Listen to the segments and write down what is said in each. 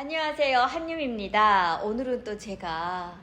안녕하세요. 한유입니다. 오늘은 또 제가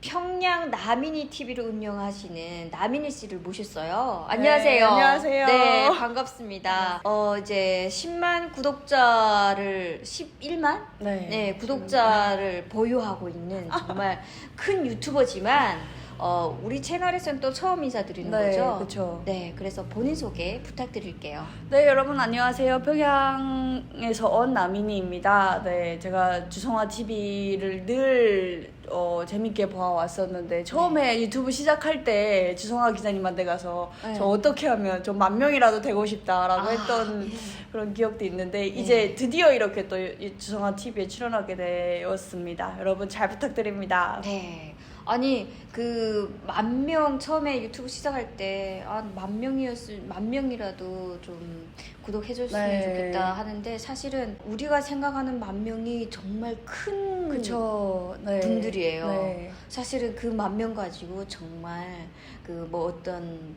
평양 나미니 TV를 운영하시는 나미니 씨를 모셨어요. 안녕하세요. 네, 안녕하세요. 네, 반갑습니다. 어, 이제 10만 구독자를 11만? 네. 네, 구독자를 보유하고 있는 정말 큰 유튜버지만 어, 우리 채널에서는 또 처음 인사드리는 네, 거죠. 그쵸. 네, 그래서 본인 소개 부탁드릴게요. 네, 여러분 안녕하세요. 평양에서 온 나민이입니다. 네, 제가 주성아 TV를 늘 어, 재밌게 보아왔었는데 처음에 유튜브 시작할 때 주성아 기자님한테 가서 네. 저 어떻게 하면 좀 만 명이라도 되고 싶다라고 아, 했던 예. 그런 기억도 있는데 이제 드디어 이렇게 또이 주성아 TV에 출연하게 되었습니다. 여러분 잘 부탁드립니다. 네. 아니 그 만 명 처음에 유튜브 시작할 때아만 명이었을 만 명이라도 좀 구독해줬으면 네. 좋겠다 하는데 사실은 우리가 생각하는 만 명이 정말 큰 그쵸. 네. 분들이에요. 네. 사실은 그 만 명 가지고 정말 그 뭐 어떤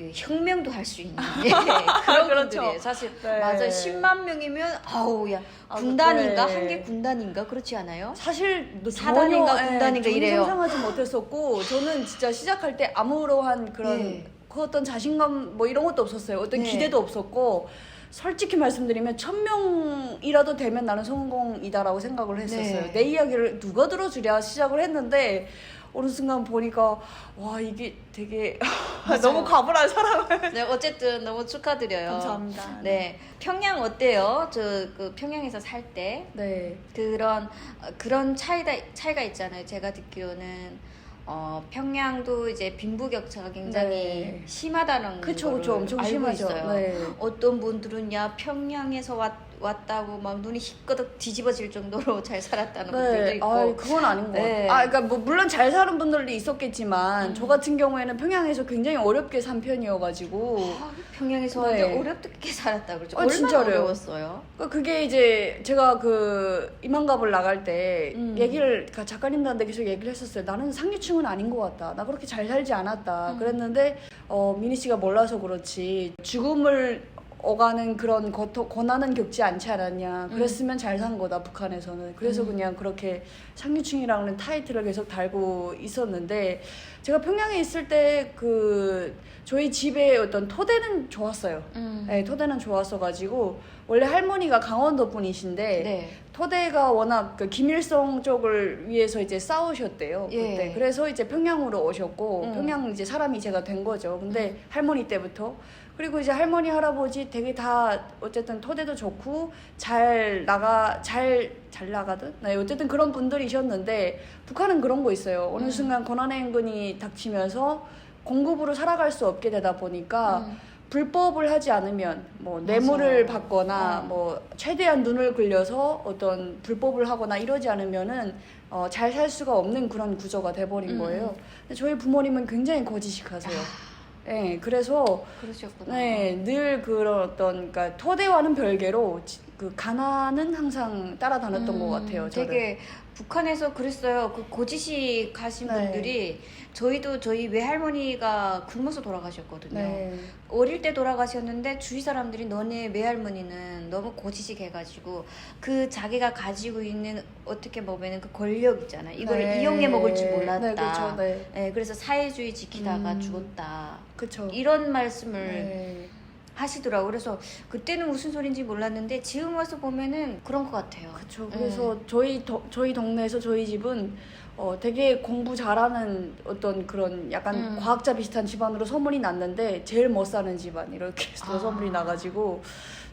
그 혁명도 할 수 있는 예, 그런 그렇죠. 분들이에요. 사실 네. 맞아 10만 명이면 아우 야 아, 군단인가 네. 한개 군단인가 그렇지 않아요? 사실 너 사단인가 전혀, 군단인가 예, 이래요. 상상하지 못했었고 저는 진짜 시작할 때 아무러한 그런 네. 그 어떤 자신감 뭐 이런 것도 없었어요. 어떤 네. 기대도 없었고 솔직히 말씀드리면 천 명이라도 되면 나는 성공이다라고 생각을 했었어요. 네. 내 이야기를 누가 들어주랴 시작을 했는데 어느 순간 보니까 와 이게 되게 너무 과분한 사람을 네, 어쨌든 너무 축하드려요. 감사합니다. 네, 평양 어때요? 저 그 평양에서 살 때 네. 그런 어, 그런 차이다 차이가 있잖아요. 제가 듣기로는 어, 평양도 이제 빈부격차가 굉장히 네. 심하다는 그쵸 거를 그쵸 엄청 알고 심하죠. 있어요. 네. 어떤 분들은 야 평양에서 왔, 왔다고 막 눈이 희끄덕 뒤집어질 정도로 잘 살았다는 분들도 네, 있고. 아 그건 아닌 것 네. 같아요. 아, 그러니까 뭐 물론 잘 사는 분들도 있었겠지만 음. 저 같은 경우에는 평양에서 굉장히 어렵게 산 편이어가지고 아, 평양에서 네. 어렵게 살았다 그러죠. 어, 얼마나 진짜로요. 어려웠어요? 그 그게 이제 제가 그 이만갑을 나갈 때 음. 얘기를 그 작가님들한테 계속 얘기를 했었어요. 나는 상류층은 아닌 것 같다. 나 그렇게 잘 살지 않았다. 음. 그랬는데 어, 미니 씨가 몰라서 그렇지 죽음을 오가는 그런 고, 고난은 겪지 않지 않았냐. 그랬으면 잘 산 거다 북한에서는. 그래서 음. 그냥 그렇게 상류층이라는 타이틀을 계속 달고 있었는데 제가 평양에 있을 때 그 저희 집의 어떤 토대는 좋았어요. 음. 네, 토대는 좋았어가지고 원래 할머니가 강원도 분이신데 네. 토대가 워낙 그 김일성 쪽을 위해서 이제 싸우셨대요 예. 그때 그래서 이제 평양으로 오셨고 음. 평양 이제 사람이 제가 된 거죠 근데 할머니 때부터 그리고 이제 할머니 할아버지 되게 다 어쨌든 토대도 좋고 잘 나가 잘 잘 나가든 네 어쨌든 그런 분들이셨는데 북한은 그런 거 있어요 어느 음. 순간 권한행군이 닥치면서 공급으로 살아갈 수 없게 되다 보니까 음. 불법을 하지 않으면 뭐 뇌물을 맞아요. 받거나 어. 뭐 최대한 눈을 굴려서 어떤 불법을 하거나 이러지 않으면은 어, 잘 살 수가 없는 그런 구조가 돼버린 음. 거예요. 근데 저희 부모님은 굉장히 거지식하세요. 아, 네, 그래서 그러셨구나. 네, 늘 그런 어떤 그러니까 토대와는 별개로 지- 그 가난은 항상 따라다녔던 것 같아요. 저를. 음, 되게 북한에서 그랬어요. 그 고지식 가신 네. 분들이 저희도 저희 외할머니가 굶어서 돌아가셨거든요. 네. 어릴 때 돌아가셨는데 주위 사람들이 너네 외할머니는 너무 고지식 해가지고 그 자기가 가지고 있는 어떻게 보면은 그 권력 있잖아. 이걸 네. 이용해 먹을 줄 몰랐다. 네, 그렇죠. 네. 네, 그래서 사회주의 지키다가 음. 죽었다. 그렇죠. 이런 말씀을 네. 하시더라고. 그래서 그때는 무슨 소린지 몰랐는데 지금 와서 보면은 그런 것 같아요. 그렇죠. 네. 그래서 저희 도, 저희 동네에서 저희 집은 어, 되게 공부 잘하는 어떤 그런 약간 음. 과학자 비슷한 집안으로 소문이 났는데 제일 못 사는 집안 이렇게 해서 아. 소문이 나가지고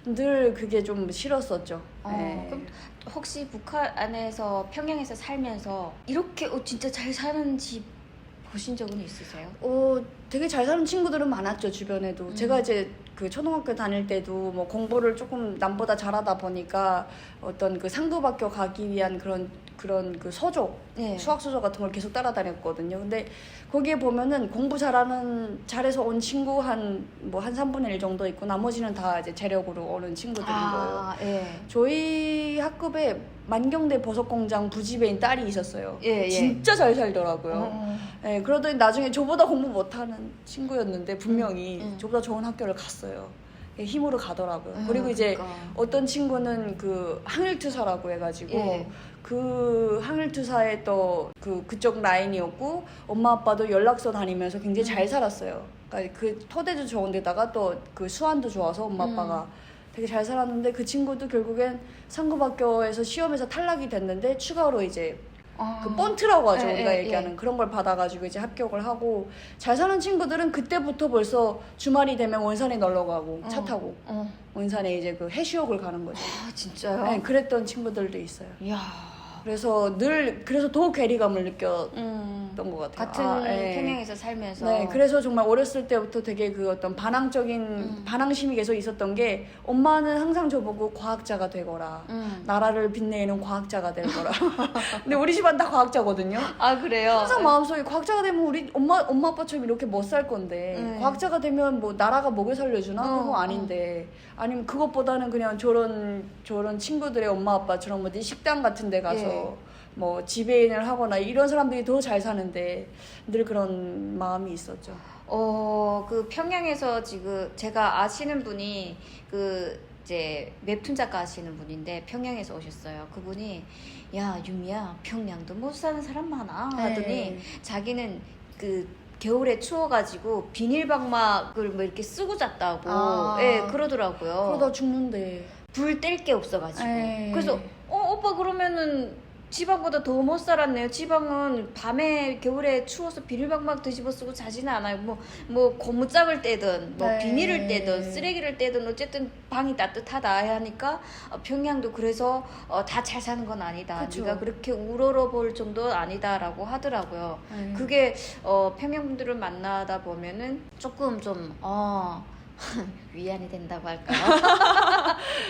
늘 그게 좀 싫었었죠. 어, 네. 그럼 혹시 북한 안에서 평양에서 살면서 이렇게 어, 진짜 잘 사는 집 보신 적은 있으세요? 어, 되게 잘 사는 친구들은 많았죠 주변에도. 음. 제가 이제 그 초등학교 다닐 때도 뭐 공부를 조금 남보다 잘하다 보니까 어떤 그 상도학교 가기 위한 그런 그런 그 서적 네. 수학 수저 같은 걸 계속 따라다녔거든요. 근데 거기에 보면은 공부 잘하는 잘해서 온 친구 한 뭐한 3분의 1 정도 있고 나머지는 다 이제 재력으로 오는 친구들인 거예요. 아, 예. 저희 학급에 만경대 버섯공장 부지배인 딸이 있었어요. 예, 예. 진짜 잘 살더라고요. 어, 네, 그러더니 나중에 저보다 공부 못하는 친구였는데 분명히 음, 음. 저보다 좋은 학교를 갔어요. 힘으로 가더라고요. 음, 그리고 이제 그러니까. 어떤 친구는 그 항일투사라고 해가지고 예. 그 항일투사의 또 그 그쪽 라인이었고 엄마 아빠도 연락서 다니면서 굉장히 잘 음. 살았어요. 그러니까 그 토대도 좋은데다가 또 그 수완도 좋아서 엄마 음. 아빠가 되게 잘 살았는데 그 친구도 결국엔 상급학교에서 시험에서 탈락이 됐는데 추가로 이제 아. 그 번트라고 하죠 예, 우리가 예, 얘기하는 예. 그런 걸 받아가지고 이제 합격을 하고 잘 사는 친구들은 그때부터 벌써 주말이 되면 원산에 놀러 가고 차 어. 타고 어. 원산에 이제 그 해수욕을 가는 거죠. 아 진짜요? 네, 그랬던 친구들도 있어요. 이야. 그래서 늘 그래서 더 괴리감을 느 음. 것 같아요. 같은 아, 예. 평양에서 살면서. 네, 그래서 정말 어렸을 때부터 되게 그 어떤 반항적인 음. 반항심이 계속 있었던 게 엄마는 항상 저보고 과학자가 되거라. 음. 나라를 빛내는 과학자가 될 거라. 근데 우리 집안 다 과학자거든요. 아 그래요? 항상 마음속에 과학자가 되면 우리 엄마 엄마 아빠처럼 이렇게 못 살 건데 네. 과학자가 되면 뭐 나라가 먹여 살려주나 어, 그거 아닌데 아니면 그것보다는 그냥 저런 저런 친구들의 엄마 아빠처럼 어디 식당 같은 데 가서 예. 뭐 지배인을 하거나 이런 사람들이 더 잘 사는데 늘 그런 마음이 있었죠. 어, 그 평양에서 지금 제가 아시는 분이 그 이제 웹툰 작가 하시는 분인데 평양에서 오셨어요. 그분이 야 유미야 평양도 못 사는 사람 많아 하더니 네. 자기는 그 겨울에 추워가지고 비닐방막을 뭐 이렇게 쓰고 잤다고 아. 예 그러더라고요. 그러다 죽는데. 불 뗄 게 없어가지고 에이. 그래서 어 오빠 그러면은 지방보다 더 못 살았네요. 지방은 밤에 겨울에 추워서 비닐방막 뒤집어 쓰고 자지는 않아요. 뭐 뭐 고무짝을 떼든 뭐 네. 비닐을 떼든 쓰레기를 떼든 어쨌든 방이 따뜻하다 하니까 어, 평양도 그래서 어, 다 잘 사는 건 아니다. 그쵸. 네가 그렇게 우러러 볼 정도 아니다라고 하더라고요. 네. 그게 어, 평양 분들을 만나다 보면은 조금 좀 어. 위안이 된다고 할까요?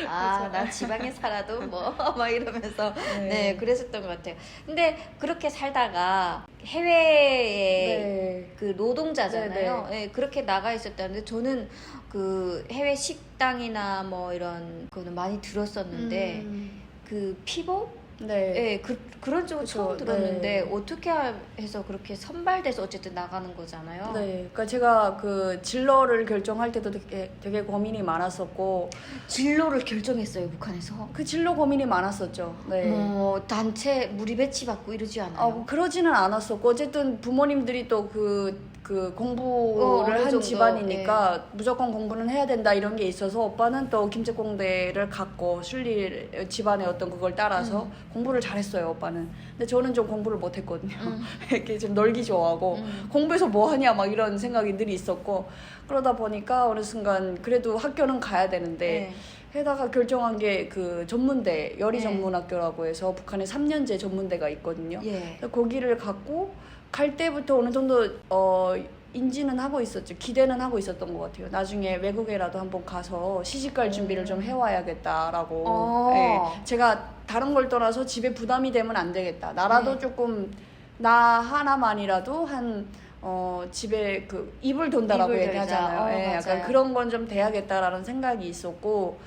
아, 그쵸. 나 지방에 살아도 뭐, 막 이러면서, 네. 네, 그랬었던 것 같아요. 근데 그렇게 살다가 해외에 네. 그 노동자잖아요. 네, 예, 그렇게 나가 있었다는데 저는 그 해외 식당이나 뭐 이런 거는 많이 들었었는데 음. 그 피복? 네. 예, 그, 그런 쪽은 그쵸, 처음 들었는데 네. 어떻게 해서 그렇게 선발돼서 어쨌든 나가는 거잖아요. 네, 그러니까 제가 그 진로를 결정할 때도 되게, 되게 고민이 많았었고 진로를 결정했어요, 북한에서. 그 진로 고민이 많았었죠. 네. 뭐 단체 무리 배치 받고 이러지 않아요? 아, 그러지는 않았었고 어쨌든 부모님들이 또 그 그 어, 공부를 어느 한 정도, 집안이니까 무조건 공부는 해야 된다 이런 게 있어서 오빠는 또 김제공대를 갔고 순리 집안의 어떤 그걸 따라서 음. 공부를 잘했어요 오빠는 근데 저는 좀 공부를 못했거든요 음. 이렇게 좀 놀기 좋아하고 음. 공부해서 뭐 하냐 막 이런 생각이 늘 있었고 그러다 보니까 어느 순간 그래도 학교는 가야 되는데 네. 해다가 결정한 게 그 전문대 네. 전문학교라고 해서 북한에 3년제 전문대가 있거든요. 예. 거기를 갔고 갈 때부터 어느 정도 어 인지는 하고 있었죠. 기대는 하고 있었던 것 같아요. 나중에 외국에라도 한번 가서 시집갈 준비를 좀 해와야겠다라고. 어. 예. 제가 다른 걸 떠나서 집에 부담이 되면 안 되겠다. 나라도 네. 조금 나 하나만이라도 한 어, 집에 그 입을 돈다라고 입을 얘기하잖아요. 어, 예, 약간 맞아요. 그런 건 좀 돼야겠다라는 생각이 있었고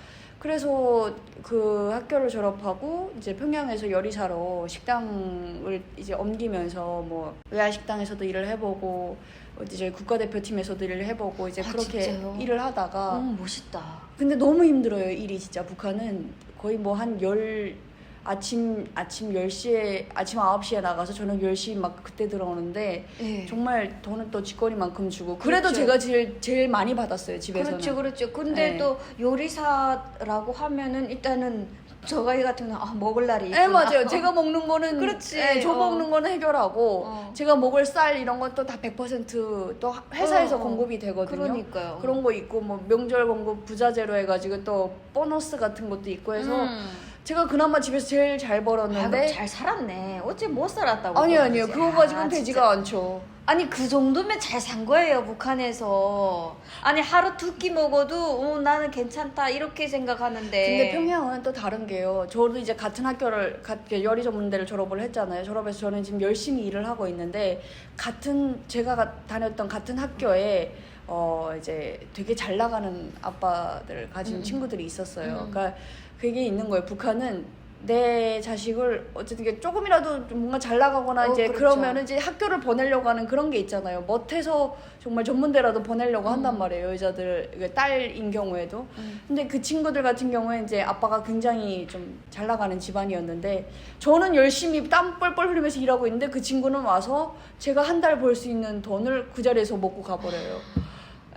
그래서 그 학교를 졸업하고 이제 평양에서 요리사로 식당을 이제 옮기면서 뭐 외화 식당에서도 일을 해보고 이제 국가대표팀에서도 일을 해보고 이제 아, 그렇게 진짜요? 일을 하다가 음, 멋있다. 근데 너무 힘들어요 일이 진짜 북한은 거의 뭐 한 열 아침 아침 10시에 아침 9시에 나가서 저는 10시 막 그때 들어오는데 예. 정말 돈은 또 쥐거리만큼 주고 그래도 그렇죠. 제가 제일 제일 많이 받았어요 집에서는 그렇죠, 그렇죠. 근데 네. 또 요리사라고 하면은 일단은 저희 같은 경우는 아, 먹을 날이 있구나. 네 맞아요 제가 먹는 거는 그렇지. 네, 저 어. 먹는 거는 해결하고 어. 제가 먹을 쌀 이런 건 또 다 100%또 회사에서 어, 어. 공급이 되거든요 그러니까요. 그런 거 있고 뭐 명절 공급 부자재로 해가지고 또 보너스 같은 것도 있고 해서 음. 제가 그나마 집에서 제일 잘 아, 벌었는데 그럼 잘 살았네. 어째 못 살았다고. 아니? 아니요 그거 아, 가지고는 되지가 진짜. 않죠 아니 그 정도면 잘 산 거예요 북한에서. 아니 하루 두 끼 먹어도 어, 나는 괜찮다 이렇게 생각하는데. 근데 평양은 또 다른 게요. 저도 이제 같은 학교를 가- 요리 전문대를 졸업을 했잖아요. 졸업해서 저는 지금 열심히 일을 하고 있는데 같은 제가 가- 다녔던 같은 학교에 어 이제 되게 잘 나가는 아빠들 가진 음. 친구들이 있었어요. 음. 그러니까 그게 있는 거예요. 북한은 내 자식을 어쨌든 조금이라도 좀 뭔가 잘 나가거나 어, 이제 그렇죠. 그러면은 이제 학교를 보내려고 하는 그런 게 있잖아요. 멋해서 정말 전문대라도 보내려고 한단 음. 말이에요. 여자들 딸인 경우에도. 음. 근데 그 친구들 같은 경우에 이제 아빠가 굉장히 좀 잘 나가는 집안이었는데 저는 열심히 땀 뻘뻘 흘리면서 일하고 있는데 그 친구는 와서 제가 한 달 벌 수 있는 돈을 그 자리에서 먹고 가버려요.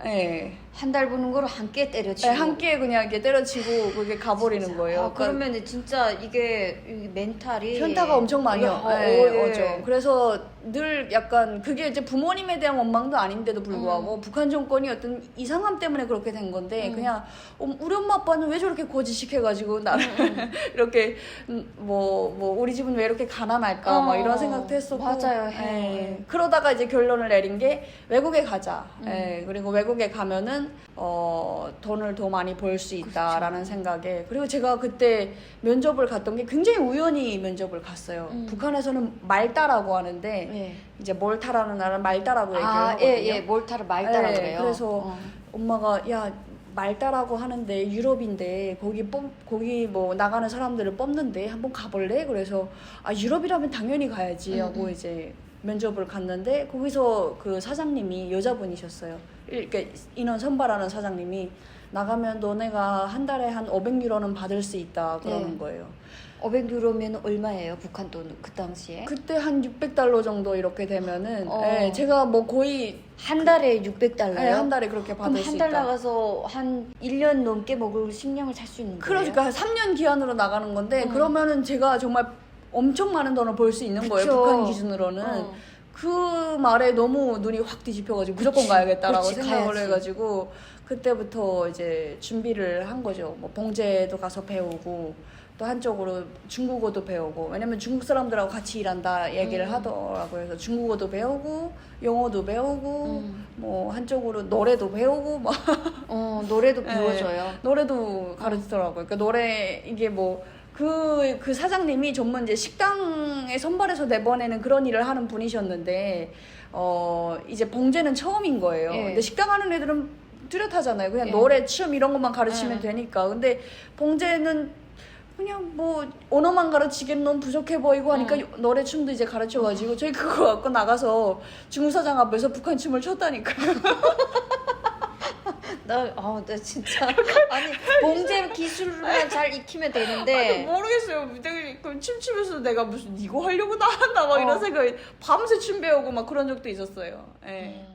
예. 한달 버는 거로 한 끼에 때려치고. 네, 한 끼에 그냥 이렇게 때려치고 그게 가버리는 거예요. 아, 그러니까 그러면 진짜 이게 이 멘탈이 현타가 엄청 많이 어, 네, 어, 예. 오죠. 그래서 늘 약간 그게 이제 부모님에 대한 원망도 아닌데도 불구하고 북한 정권이 어떤 이상함 때문에 그렇게 된 건데 음. 그냥 어, 우리 엄마 아빠는 왜 저렇게 거짓식해가지고 나를 이렇게 뭐뭐 우리 집은 왜 이렇게 가난할까 어, 막 이런 생각도 했었고 맞아요, 예. 해. 그러다가 이제 결론을 내린 게 외국에 가자. 음. 예, 그리고 외국에 가면은 어 돈을 더 많이 벌 수 있다라는 그렇죠. 생각에 그리고 제가 그때 면접을 갔던 게 굉장히 우연히 면접을 갔어요. 음. 북한에서는 말따라고 하는데 예. 이제 몰타라는 나라는 말따라고 얘기를 아, 하거든요. 예, 예, 몰타를 말따라 예, 그래요. 그래서 어. 엄마가 야 말따라고 하는데 유럽인데 거기 뽑 거기 뭐 나가는 사람들을 뽑는데 한번 가볼래? 그래서 아 유럽이라면 당연히 가야지 하고 음, 음. 이제 면접을 갔는데 거기서 그 사장님이 여자분이셨어요. 이렇게 인원 선발하는 사장님이 나가면 너네가 한 달에 한 500유로는 받을 수 있다 그러는 네. 거예요. 500유로면 얼마예요? 북한 돈 그 당시에? 그때 한 600달러 정도 이렇게 되면은 어. 예, 제가 뭐 거의 한 달에 600달러요? 예, 한 달에 그렇게 받을 수한 있다. 달 나가서 한 1년 넘게 먹을 식량을 살 수 있는 거예요? 그러니까 한 3년 기한으로 나가는 건데 음. 그러면은 제가 정말 엄청 많은 돈을 벌 수 있는 거예요. 그쵸. 북한 기준으로는. 어. 그 말에 너무 눈이 확 뒤집혀가지고 무조건. 가야겠다라고 그치, 생각을 가야지. 해가지고 그때부터 이제 준비를 한 거죠. 뭐 봉제도 가서 배우고 또 한쪽으로 중국어도 배우고 왜냐면 중국 사람들하고 같이 일한다 얘기를 음. 하더라고요. 그래서 중국어도 배우고 영어도 배우고 음. 뭐 한쪽으로 노래도 배우고 막 어, 노래도 네. 배워줘요. 노래도 가르치더라고요. 그러니까 노래 이게 뭐 그 그 사장님이 전문 이제 식당에 선발해서 내보내는 그런 일을 하는 분이셨는데 어 이제 봉제는 처음인 거예요. 예. 근데 식당 하는 애들은 뚜렷하잖아요. 그냥 예. 노래, 춤 이런 것만 가르치면 예. 되니까. 근데 봉제는 그냥 뭐 언어만 가르치기엔 너무 부족해 보이고 하니까 음. 노래 춤도 이제 가르쳐가지고 저희 그거 갖고 나가서 중사장 앞에서 북한 춤을 췄다니까요. 나, 아, 나 진짜. 아니, 봉제 기술만 잘 익히면 되는데. 모르겠어요. 내가 그 춤추면서 내가 무슨 이거 하려고 나왔나 막 어. 이런 생각이 밤새 춤 배우고 막 그런 적도 있었어요. 예. 음.